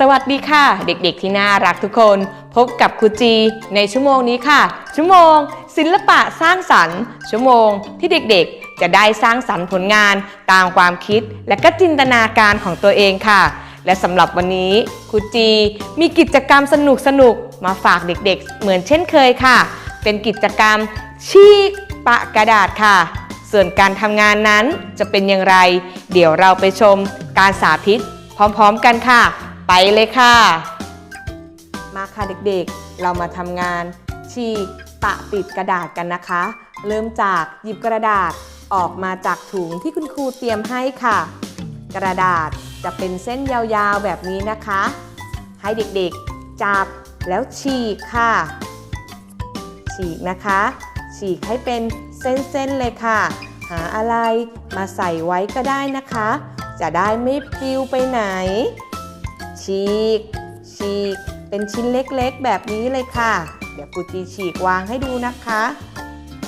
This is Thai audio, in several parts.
สวัสดีค่ะ เด็กๆที่น่ารักทุกคน พบกับครูจี ในชั่วโมงนี้ค่ะ ชั่วโมง ศิลปะสร้างสรรค์ ชั่วโมงที่เด็กๆ จะได้สร้างสรรค์ผลงานตามความคิดและก็จินตนาการของตัวเองค่ะ และสำหรับวันนี้ครูจี มีกิจกรรมสนุกๆมาฝากเด็กๆ เหมือนเช่นเคยค่ะ เป็นกิจกรรมชีกปะกระดาษค่ะ ส่วนการทำงานนั้นจะเป็นอย่างไร เดี๋ยวเราไปชมการสาธิต พร้อมๆ กันค่ะ ไปเลยค่ะ มาค่ะเด็กๆ เรามาทำงานฉีกปะปิดกระดาษกันนะคะ เริ่มจากหยิบกระดาษออกมาจากถุงที่คุณครูเตรียมให้ค่ะ กระดาษจะเป็นเส้นยาวๆแบบนี้นะคะ ให้เด็กๆจับแล้วฉีกค่ะ ฉีกนะคะ ฉีกให้เป็นเส้นๆเลยค่ะ หาอะไรมาใส่ไว้ก็ได้นะคะ จะได้ไม่ปลิวไปไหน ฉีก ฉีก เป็นชิ้นเล็กๆ แบบนี้เลยค่ะ เดี๋ยวครูจีฉีกวางให้ดูนะคะ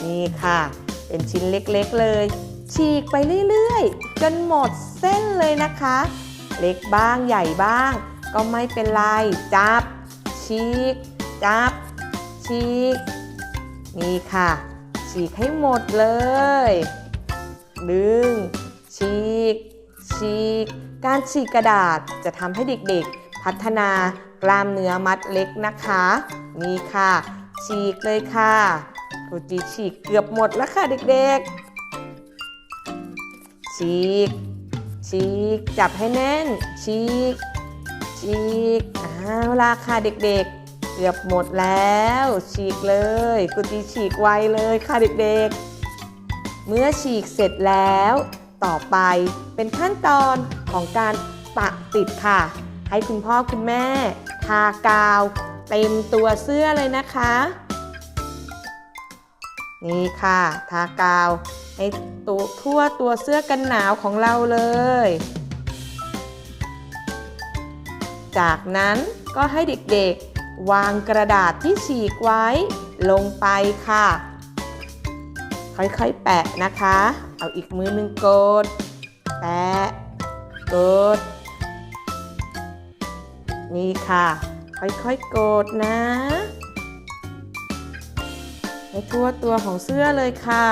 นี่ค่ะ เป็นชิ้นเล็กๆเลย ฉีกไปเรื่อยๆ จนหมดเส้นเลยนะคะ เล็กบ้างใหญ่บ้าง ก็ไม่เป็นไร จับ ฉีก จับ ฉีก นี่ค่ะ ฉีกให้หมดเลย ดึง ฉีก ฉีก การฉีกกระดาษจะทำให้เด็กๆ พัฒนากล้ามเนื้อมัดเล็กนะคะ นี่ค่ะ ฉีกเลยค่ะครูจีฉีกเกือบหมดแล้วค่ะเด็กๆ ฉีก ฉีก จับให้แน่น ฉีก ฉีกเอาล่ะค่ะเด็กๆ เกือบหมดแล้ว ฉีกเลยครูจีฉีกไวเลยค่ะเด็กๆ เมื่อฉีกเสร็จแล้ว ต่อไป เป็นขั้นตอนของการปะติดค่ะ ให้คุณพ่อคุณแม่ ทากาวเต็มตัวเสื้อเลยนะคะ นี่ค่ะ ทากาวให้ตัวทั่วตัวเสื้อกันหนาวของเราเลย จากนั้นก็ให้เด็กๆ วางกระดาษที่ฉีกไว้ลงไปค่ะ ค่อยๆ แปะนะคะ เอาอีกมือหนึ่งกดแปะกด นี่ค่ะ ค่อยๆ กดนะให้ทั่วตัวของเสื้อเลยค่ะ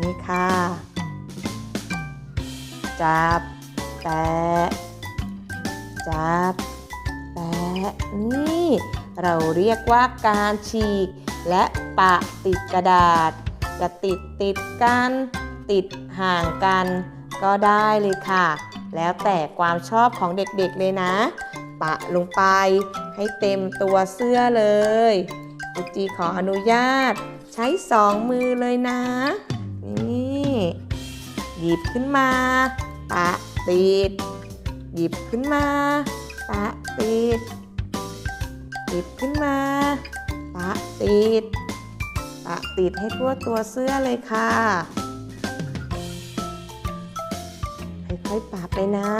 นี่ค่ะ จับแปะจับแปะนี่ เราเรียกว่าการฉีกและปะติดกระดาษ จะติดติดกัน ติดห่างกัน ก็ได้เลยค่ะ แล้วแต่ความชอบของเด็กๆเลยนะ ปะลงไปให้เต็มตัวเสื้อเลยกุจีขออนุญาต ใช้สองมือเลยนะ นี่หยิบขึ้นมา ปะติด หยิบขึ้นมา ปะติด หยิบขึ้นมา ปะติด ติดให้ทั่วตัวเสื้อเลยค่ะค่อยๆปะไปนะ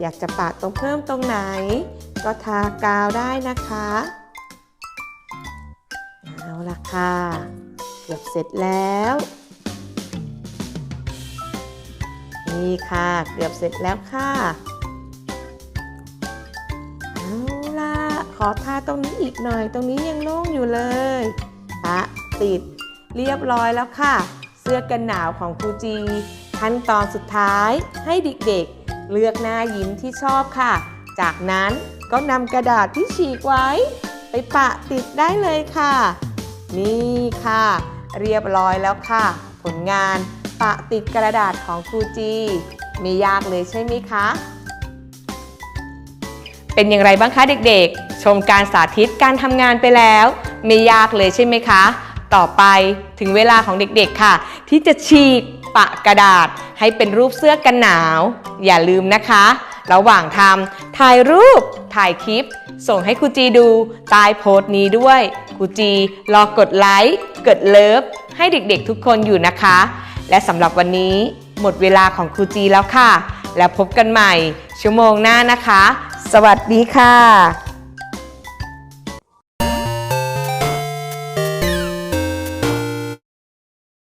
อยากจะปะตรงเพิ่มตรงไหน ก็ทากาวได้นะคะเอาละค่ะ เกือบเสร็จแล้ว นี่ค่ะเกือบเสร็จแล้วค่ะเอาละขอทาตรงนี้อีกหน่อย ตรงนี้ยังโล่งอยู่เลยปะ ติด เรียบร้อยแล้วค่ะ เสื้อกันหนาวของครูจี ขั้นตอนสุดท้ายให้เด็กๆ เลือกหน้ายิ้มที่ชอบค่ะ จากนั้นก็นำกระดาษที่ฉีกไว้ ไปปะติดได้เลยค่ะ นี่ค่ะ เรียบร้อยแล้วค่ะ ผลงานปะติดกระดาษของครูจีไม่ยากเลยใช่ไหมคะ เป็นอย่างไรบ้างคะเด็กๆ ชมการสาธิตการทำงานไปแล้ว ไม่ยากเลยใช่ไหมคะ ต่อไปถึงเวลาของเด็กๆค่ะ ที่จะฉีกปะกระดาษให้เป็นรูปเสื้อกันหนาว อย่าลืมนะคะ ระหว่างทำถ่ายรูปถ่ายคลิป ส่งให้ครูจีดูใต้โพสต์นี้ด้วยครูจีรอกดไลค์กดเลิฟให้เด็กๆทุกคนอยู่นะคะ และสำหรับวันนี้หมดเวลาของครูจีแล้วค่ะ แล้วพบกันใหม่ชั่วโมงหน้านะคะ สวัสดีค่ะ